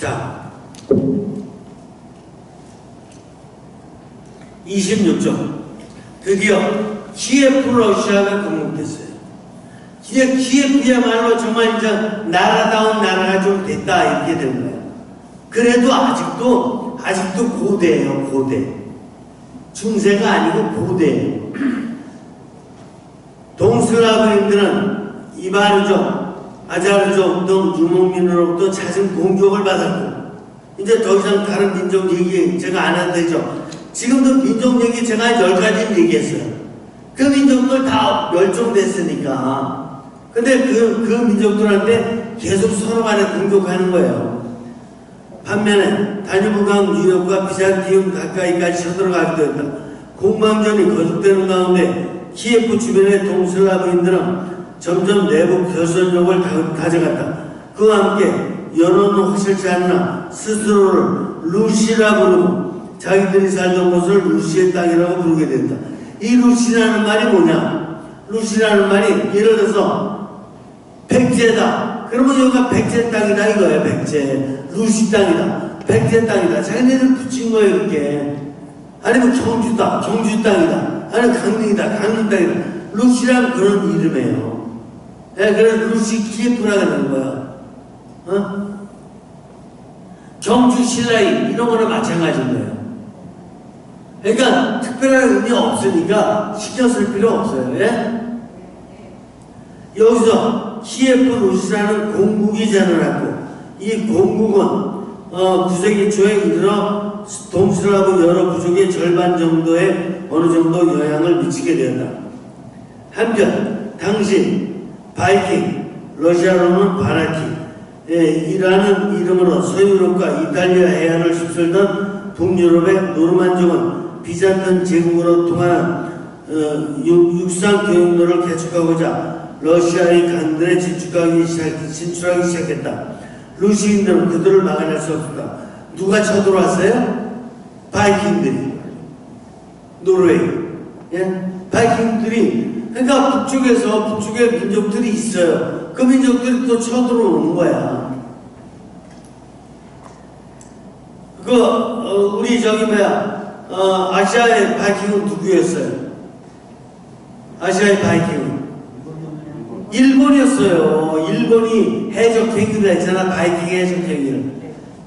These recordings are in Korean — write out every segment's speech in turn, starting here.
자, 26점. 드디어 키예프 러시아가 건국됐어요. 이제 키예프야말로 정말 이제 나라다운 나라가 좀 됐다 이렇게 된 거예요. 그래도 아직도 아직도 고대예요 고대. 중세가 아니고 고대예요. 동슬라브인들은 이바르족, 아자르족 등 유목민으로부터 잦은 공격을 받았고 이제 더 이상 다른 민족 얘기 제가 안 해도 되죠. 지금도 민족 얘기 제가 열 가지 얘기했어요. 그 민족들 다 멸종됐으니까. 근데 그, 그 민족들한테 계속 서로 간에 공격하는 거예요. 반면에 다뉴브강 유럽과 비잔티움 가까이까지 쳐들어가기도 했다. 공방전이 거듭되는 가운데 키예프 주변의 동슬라브인들은 점점 내부 결선력을 가- 가져갔다. 그와 함께 연원은 확실치 않으나 스스로를 루시라 부르고 자기들이 살던 곳을 루시의 땅이라고 부르게 된다. 이 루시라는 말이 뭐냐? 루시라는 말이 예를 들어서 백제다. 그러면 여기가 백제 땅이다 이거예요. 백제. 루시 땅이다. 백제 땅이다. 자기네들 붙인 거예요 이렇게. 아니면 경주다. 경주 땅이다. 아니면 강릉이다. 강릉 땅이다. 루시라는 그런 이름이에요. 예, 그래서 루시 키예프라고 하는 거야. 어? 경주 신라이 이런 거는 마찬가지인 거예요. 그러니까 특별한 의미 없으니까 신경 쓸 필요 없어요. 예? 여기서 키예프 루시라는 공국이 자라났고 이 공국은 어, 9세기 초에 이르러 동슬라브 여러 부족의 절반 정도의 어느 정도 영향을 미치게 되었다. 한편 당시 바이킹, 러시아로는 바라키, 예, 이라는 이름으로 서유럽과 이탈리아 해안을 휩쓸던 북유럽의 노르만족은 비잔틴 제국으로 통하는 어, 육- 육상 교역로를 개척하고자 러시아의 강들에 진출하기, 시작, 진출하기 시작했다. 루시인들은 그들을 막아낼 수 없었다. 누가 쳐들어왔어요? 바이킹들이. 노르웨이. 예? 바이킹들이 그러니까 북쪽에서 북쪽에 민족들이 있어요. 그 민족들이 또 쳐들어오는 거야. 그 어, 우리 저기 뭐야 어, 아시아의 바이킹은 누구였어요? 아시아의 바이킹은 일본이었어요. 일본이 해적 행위를 했잖아. 바이킹 해적 행위를.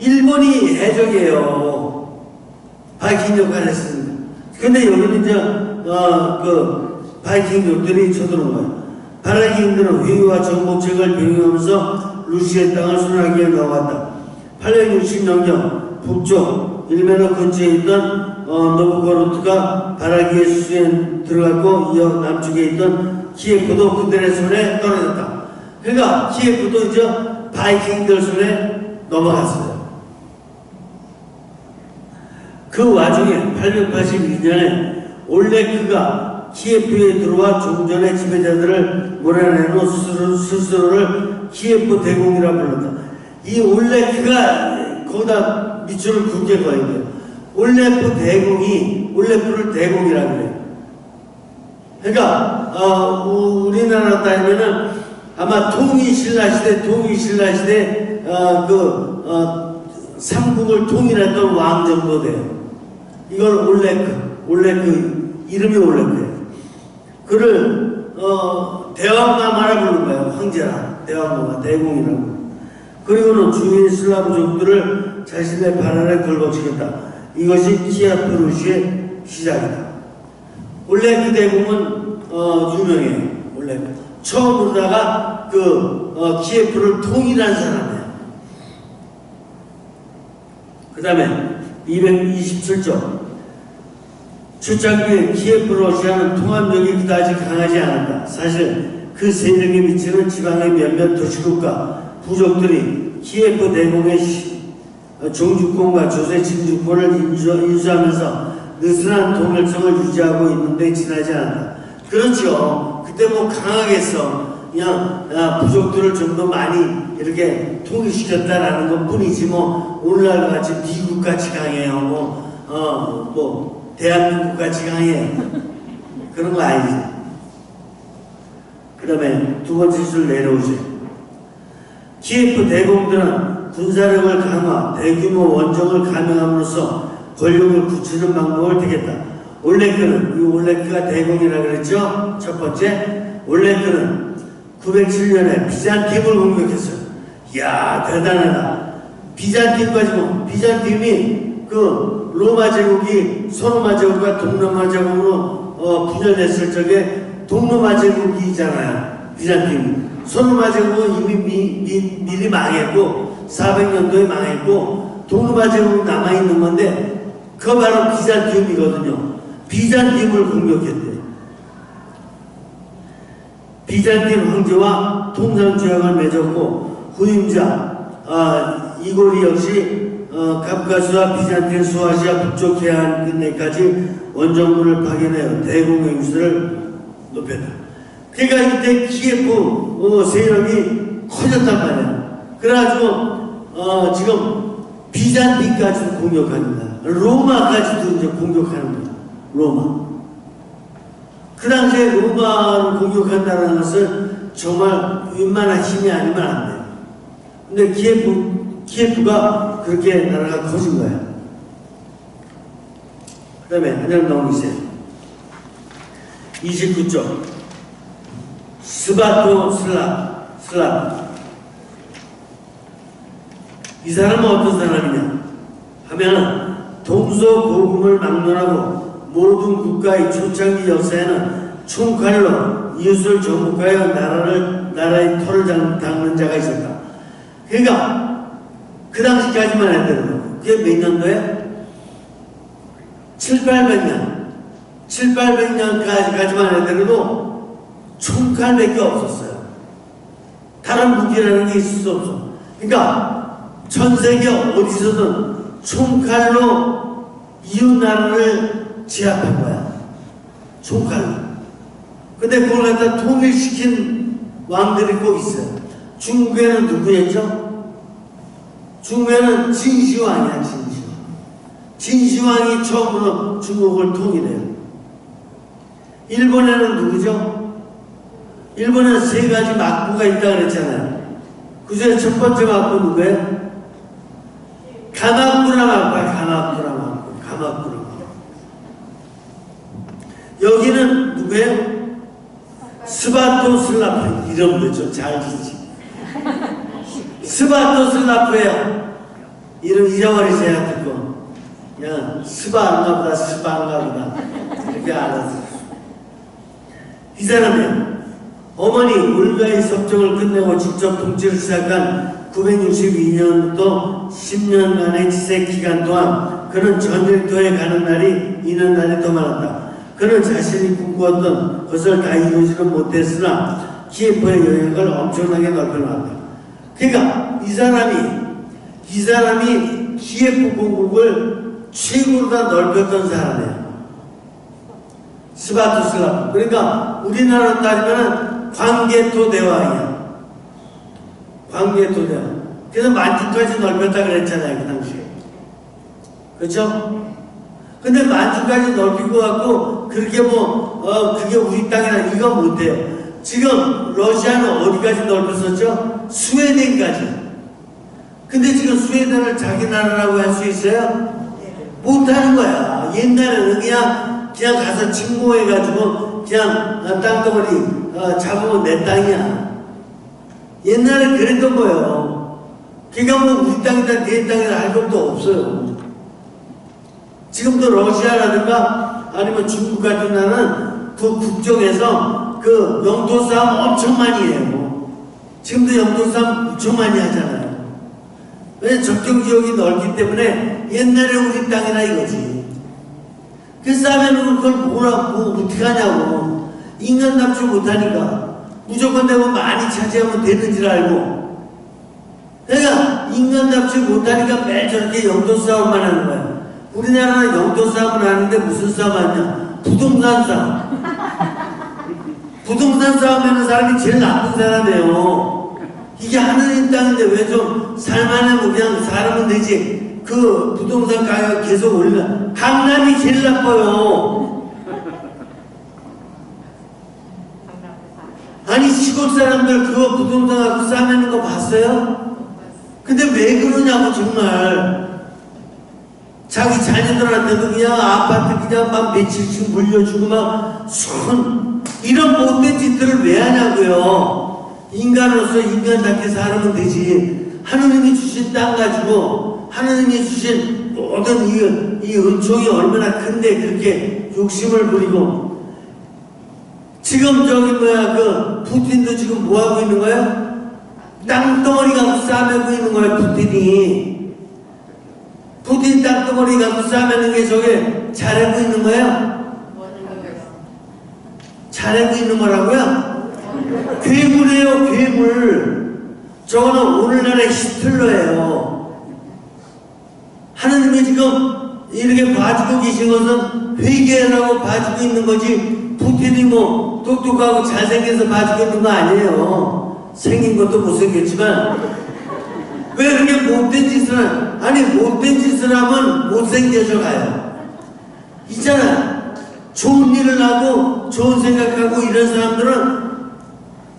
일본이 해적이에요. 바이킹 역할을 했습니다. 근데 여기는 이제 어, 그 바이킹족들이 쳐들어온 거예요. 바라킹들은 회의와 정복책을 병행하면서 루시의 땅을 순하게 나왔다. 860년경 북쪽 일메너 근처에 있던 어, 노브고르트가 바라기의 수에 들어갔고 이어 남쪽에 있던 키예프도 그들의 손에 떨어졌다. 그러니까 키예프도 이제 바이킹들 손에 넘어갔어요. 그 와중에 882년에 올레크가 키예프에 들어와 종전의 지배자들을 몰아내는 스스로, 스스로를 키예프 대공이라 불렀다. 이 올레크가 거기다 밑줄을 굵게 그어야 돼요. 올레프 대공이 올레프를 대공이라 그래요. 그러니까 어, 우- 우리나라 따지면은 아마 통일신라 시대, 통일신라 시대 어, 그 어, 삼국을 통일했던 왕 정도 돼요. 이걸 올레크, 올레크 이름이 올레크예요. 그를 어, 대왕마마라 부르는 거예요. 황제라, 대왕마마, 대공이라고. 그리고는 주인 슬라브 족들을 자신의 발언에 걸벅시켰다. 이것이 키아프루시의 시작이다. 원래 그 대공은 어, 유명해요. 원래 처음으로다가 그 어, 키예프를 통일한 사람이에요. 그 다음에 227조 출장기에 키예프 러시아는 통합력이 그다지 강하지 않았다. 사실 그 세력이 미치는 지방의 몇몇 도시국가 부족들이 키예프 대공의 시- 어, 종주권과 조세 침주권을 인수, 인수하면서 느슨한 통일성을 유지하고 있는데 지나지 않았다. 그렇죠. 그때 뭐 강하겠어. 그냥 아, 부족들을 좀 더 많이 이렇게 통일시켰다라는 것 뿐이지 뭐 오늘날 같이 미국 같이 강해요. 뭐, 어, 뭐 대한민국 같이 강해. 그런 거 아니지. 그 다음에 두 번째 줄 내려오세요. 키예프 대공들은 군사력을 강화, 대규모 원정을 감행함으로써 권력을 굳히는 방법을 택했다. 올레크는 이 올레크가 대공이라 그랬죠. 첫 번째 올레크는 907년에 비잔팀을 공격했어요. 이야 대단하다. 비잔팀 가지고 비잔팀이 그 로마 제국이 소로마 제국과 동로마 제국으로 어, 분열됐을 적에 동로마 제국이잖아요. 비잔팀. 소로마 제국은 이미 미, 미, 미리 망했고 400년도에 망했고 동로마 제국은 남아있는 건데 그거 바로 비잔팀이거든요. 비잔팀을 공격했대. 비잔틴 황제와 통상 조약을 맺었고 후임자 아, 이고리 역시 어, 갑가스와 비잔틴 소아시아 북쪽 해안 끝내까지 원정군을 파견하여 대공의 유세를 높였다. 그러니까 이때 키예프 어, 세력이 커졌단 말이야. 그래가지고 어, 지금 비잔틴까지도 공격합니다. 로마까지도 이제 공격하는 거야. 로마. 그 당시에 로마를 공격한다는 것은 정말 웬만한 힘이 아니면 안 돼요. 근데 키예프, 키예프가 그렇게 나라가 커진 거야. 그 다음에 한장 나오세요. 29쪽. 스바토 슬라, 슬라. 이 사람은 어떤 사람이냐? 하면 동서고금을 막론하고 모든 국가의 초창기 역사에는 총칼로 이웃을 정복하여 나라를 나라의 털을 장- 닦는 자가 있었다. 그러니까 그 당시까지만 해도 그게 몇 년도에 7, 800년 7, 800년까지만 해도 총칼밖에 없었어요. 다른 무기라는 게 있을 수 없어. 그러니까 전 세계 어디서든 총칼로 이웃 나라를 제압한 거야. 총칼로. 근데 그걸 갖다 통일시킨 왕들이 꼭 있어요. 중국에는 누구였죠? 중국에는 진시황이야, 진시황. 진시황이 처음으로 중국을 통일해요. 일본에는 누구죠? 일본에는 세 가지 막부가 있다 그랬잖아요. 그 중에 첫 번째 막부 누구예요? 가마쿠라 막부야, 가마쿠라 막부. 가마쿠라 막부. 여기는 누구예요? 스바토 슬라프 이름도 좀잘 스바토 슬라프예요 이름 잊어버리세요 듣고 그냥 스바인가 보다 스바인가 보다 이렇게 알았어요 이 사람이요 어머니 울가의 섭정을 끝내고 직접 통치를 시작한 962년부터 10년간의 지색 기간 동안 그는 전일토에 가는 날이 이는 날이 더 많았다. 그는 자신이 꿈꾸었던 것을 다 이루지는 못했으나 키예프의 영역을 엄청나게 넓혀놨다. 그러니까 이 사람이 이 사람이 키예프 공국을 최고로 다 넓혔던 사람이에요. 스바투슬라. 그러니까 우리나라로 따지면 광개토 대왕이야. 광개토 대왕. 그래서 만주까지 넓혔다 그랬잖아요, 그 당시에. 그렇죠? 근데 만주까지 넓히고 갖고 그렇게 뭐, 어, 그게 우리 땅이라 이거 못해요. 지금 러시아는 어디까지 넓혔었죠? 스웨덴까지. 근데 지금 스웨덴을 자기 나라라고 할 수 있어요? 못하는 거야. 옛날에는 그냥, 그냥 가서 침공해가지고 그냥 어, 땅덩어리 어, 잡으면 내 땅이야. 옛날에 그랬던 거예요. 그러니까 뭐 우리 땅이다 내 땅이다 할 것도 없어요. 지금도 러시아라든가 아니면 중국 같은 나라는 그 국정에서 그 영토 싸움 엄청 많이 해요. 지금도 싸움 엄청 많이 하잖아요. 왜 접경 지역이 넓기 때문에 옛날에 우리 땅이라 이거지. 그 싸움에는 그걸 뭐라고 어떻게 하냐고. 인간 납치 못하니까 무조건 내가 많이 차지하면 되는 줄 알고 내가 인간 납치 못하니까 매일 저렇게 영토 싸움만 하는 거야. 우리나라는 영토 싸움을 하는데 무슨 싸움 하냐? 부동산 싸움. 부동산 싸움 하는 사람이 제일 나쁜 사람이에요. 이게 하늘인 땅인데 왜 좀 살만하면 그냥 살면 되지. 그 부동산 가격 계속 올라. 강남이 제일 나빠요. 아니 시골 사람들 그거 부동산 갖고 싸매는 거 봤어요? 근데 왜 그러냐고 정말 자기 자녀들한테도 그냥 아파트 그냥 막 며칠씩 물려주고 막 손 이런 못된 짓들을 왜 하냐고요 인간으로서 인간답게 살면 되지 하느님이 주신 땅 가지고 하느님이 주신 모든 이, 이 은총이 얼마나 큰데 그렇게 욕심을 부리고 지금 저기 뭐야 그 푸틴도 지금 뭐 하고 있는 거야? 땅덩어리 갖고 싸매고 있는 거야 푸틴이 푸틴 땅덩어리 갖고 싸매는 게 저게 잘하고 있는 거야? 잘하고 있는 거라고요? 괴물이에요 괴물. 저거는 오늘날의 히틀러예요. 하느님이 지금 이렇게 봐주고 계신 것은 회개라고 봐주고 있는 거지 푸틴이 뭐 똑똑하고 잘생겨서 봐주고 있는 거 아니에요. 생긴 것도 못생겼지만. 왜 이렇게 못된 짓을 하- 아니 못된 짓을 하면 못생겨져 가요. 있잖아. 좋은 일을 하고 좋은 생각하고 이런 사람들은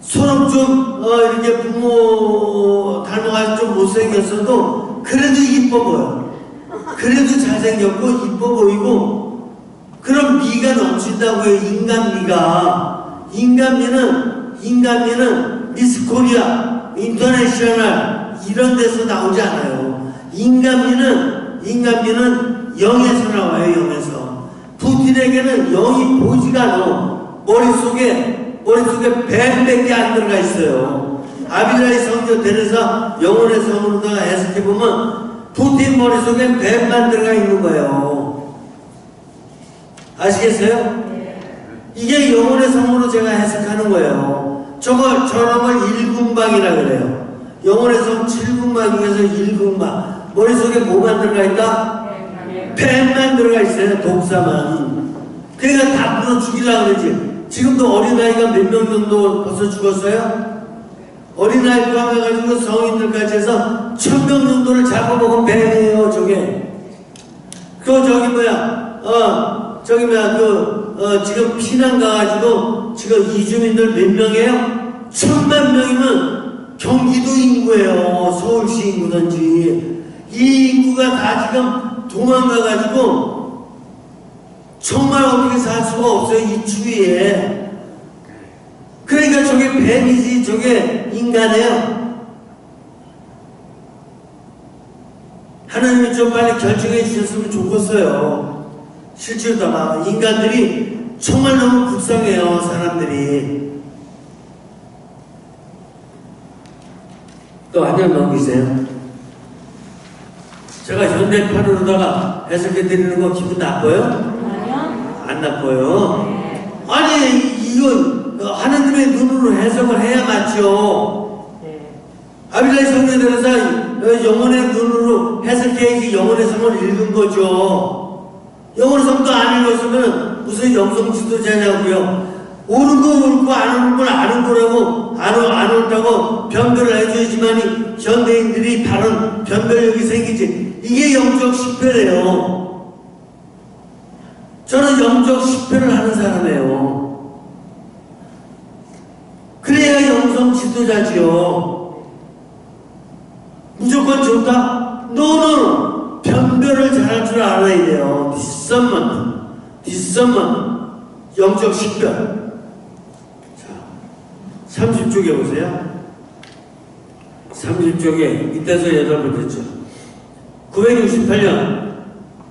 서로 좀 어, 이렇게 부모 닮아가지고 좀 못생겼어도 그래도 이뻐 보여. 그래도 잘생겼고 이뻐 보이고 그런 미가 넘친다고요 인간미가. 인간미는 인간미는 미스 코리아 인터내셔널 이런 데서 나오지 않아요. 인간미는 인간미는 영에서 나와요 영에서. 푸틴에게는 영이 보지가 않아. 머릿속에 머릿속에 뱀밖에 안 들어가 있어요 아비라의 성녀 데레사 영혼의 성으로다가 해석해 보면 푸틴 머릿속에 뱀만 들어가 있는 거예요 아시겠어요? 이게 영혼의 성으로 제가 해석하는 거예요. 저거 저런 걸 일궁방이라 그래요. 영혼의 성 7궁방 중에서 일궁방. 머릿속에 뭐만 들어가 있다? 뱀만 들어가 있어요. 독사만. 그러니까 다 불어 죽이려고 그러지. 지금도 어린아이가 몇 명 정도 벌써 죽었어요? 어린아이 포함해가지고 성인들까지 해서 천 명 정도를 잡아먹은 뱀이에요, 저게. 그 저기 뭐야 어 저기 뭐야 그 어, 지금 피난 가가지고 지금 이주민들 몇 명이에요? 천만 명이면 경기도 인구예요 서울시 인구든지 이 인구가 다 지금 도망가가지고 정말 어떻게 살 수가 없어요 이 추위에 그러니까 저게 뱀이지 저게 인간이에요 하나님이 좀 빨리 결정해 주셨으면 좋겠어요. 실제로 다 인간들이 정말 너무 불쌍해요, 사람들이. 또한장 넘기세요. 제가 현대판으로다가 해석해 드리는 거 기분 나빠요? 안 나빠요? 네. 아니, 이건 하나님의 눈으로 해석을 해야 맞죠. 네. 아비라의 성경에 대해서 영혼의 눈으로 해석해야지 영혼의 성을 읽은 거죠. 영혼의 성도 안 읽었으면 무슨 영성 지도자냐고요. 옳은 거 옳고 안 옳은 걸 아는 거라고 안, 옳- 안 옳다고 변별을 해줘야지만이 현대인들이 바른 변별력이 생기지. 이게 영적 식별이에요. 저는 영적 식별을 하는 사람이에요. 그래야 영성 지도자지요. 무조건 좋다? 너는 변별을 잘할 줄 알아야 돼요. 뒷선만, 뒷선만, 영적 식별. 자, 30쪽에 보세요. 30쪽에 이때서 여덟 번째죠. 968년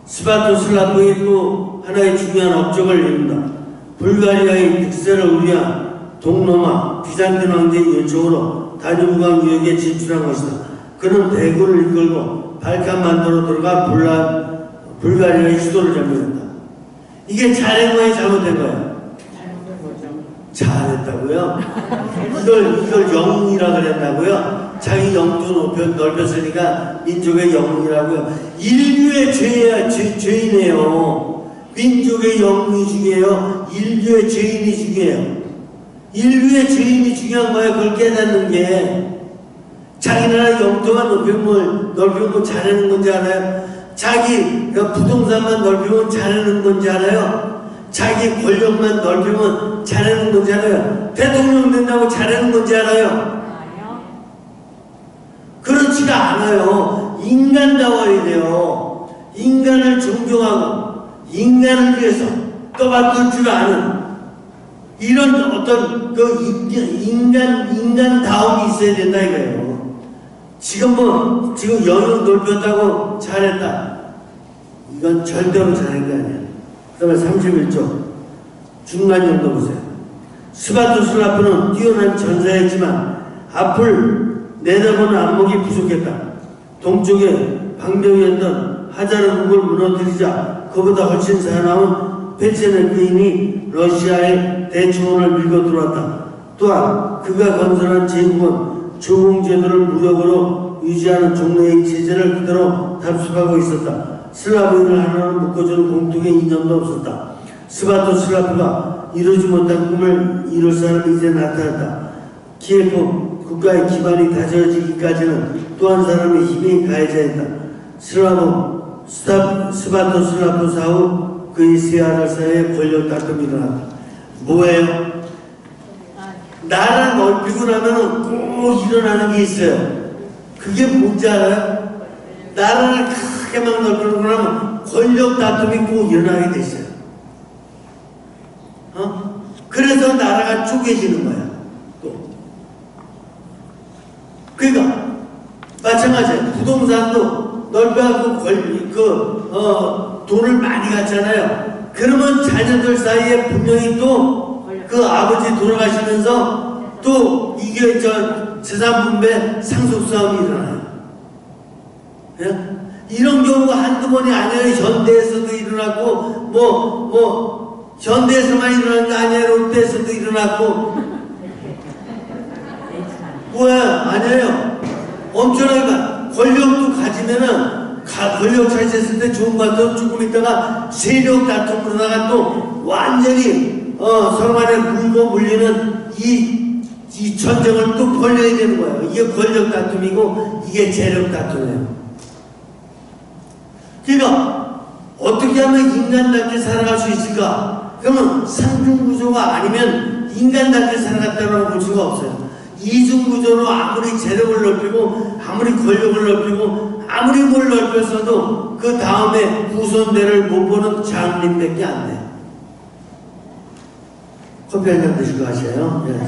스바토 슬라프의 또 하나의 중요한 업적을 이룬다. 불가리아의 득세를 우리한 동로마 비잔틴 왕제의 요청으로 다뉴브강 유역에 진출한 것이다. 그는 대군을 이끌고 발칸만도로 들어가 불라, 불가리아의 수도를 점령했다. 이게 잘한 거예요, 잘못된 거예요? 잘했다고요? 이걸 이걸 영웅이라 그랬다고요? 자기 영도 높여 넓혔으니까 민족의 영웅이라고요. 인류의 죄야 죄, 죄인이에요. 민족의 영웅이 중요해요. 인류의 죄인이 중요해요. 인류의 죄인이 중요한 거예요. 그걸 깨닫는 게 자기 나라 영토만 넓히면 넓히면 잘하는 건지 알아요? 자기 그 부동산만 넓히면 잘하는 건지 알아요? 자기 권력만 넓히면 잘하는 건지 알아요? 대통령 된다고 잘하는 건지 알아요? 그렇지가 않아요. 인간다워야 돼요. 인간을 존경하고 인간을 위해서 떠받들 줄 아는 이런 어떤 그 인간, 인간 인간다움이 있어야 된다 이거예요. 지금 뭐 지금 영역 넓혔다고 잘했다. 이건 절대로 잘한 게 아니야. 그다음에 31조 중간 정도 보세요. 스바토슬라프는 뛰어난 전사였지만 앞을 내다보는 안목이 부족했다. 동쪽에 방병이었던 하자르 국을 무너뜨리자 그보다 훨씬 사나운 페체네크인이 러시아의 대충원을 밀고 들어왔다. 또한 그가 건설한 제국은 조공제도를 무력으로 유지하는 종래의 체제를 그대로 답습하고 있었다. 슬라브인을 하나로 묶어주는 공통의 이념도 없었다. 스바토 슬라프가 이루지 못한 꿈을 이룰 사람이 이제 나타났다. 키예프 국가의 기반이 다져지기까지는 또 한 사람의 힘이 가해져야 했다. 슬라브 스타, 스바토 슬라프 사후 그의 세 아들 사이에 권력 다툼이 일어났다. 뭐예요? 나라 넓히고 나면 꼭 일어나는 게 있어요. 그게 뭔지 알아요? 나라 막 넓히고 나면 권력 다툼이 꼭 일어나게 돼 있어요. 어? 그래서 나라가 쪼개지는 거야. 또. 그러니까 마찬가지예요. 부동산도 넓혀갖고 권, 그, 어, 돈을 많이 갖잖아요. 그러면 자녀들 사이에 분명히 또 그 아버지 돌아가시면서 또 이게 저 재산 분배 상속 싸움이 일어나요. 예? 이런 경우가 한두 번이 아니에요. 현대에서도 일어났고, 뭐, 뭐, 현대에서만 일어난 게 아니에요. 롯데에서도 일어났고, 뭐야, 아니에요. 엄청나게 가- 권력도 가지면은, 가, 권력 차지했을 때 좋은 것 같아도 조금 있다가 세력 다툼으로다가 또 완전히, 어, 서로 간에 물고 물리는 이, 이 전쟁을 또 벌려야 되는 거예요. 이게 권력 다툼이고, 이게 재력 다툼이에요. 그러니까 어떻게 하면 인간답게 살아갈 수 있을까? 그러면 상중구조가 아니면 인간답게 살아갔다고 볼 수가 없어요. 이중구조로 아무리 재력을 넓히고 아무리 권력을 넓히고 아무리 뭘 넓혔어도 그 다음에 후손대를 못 보는 장님밖에 안 돼요. 커피 한 잔 드시고 가세요. 네.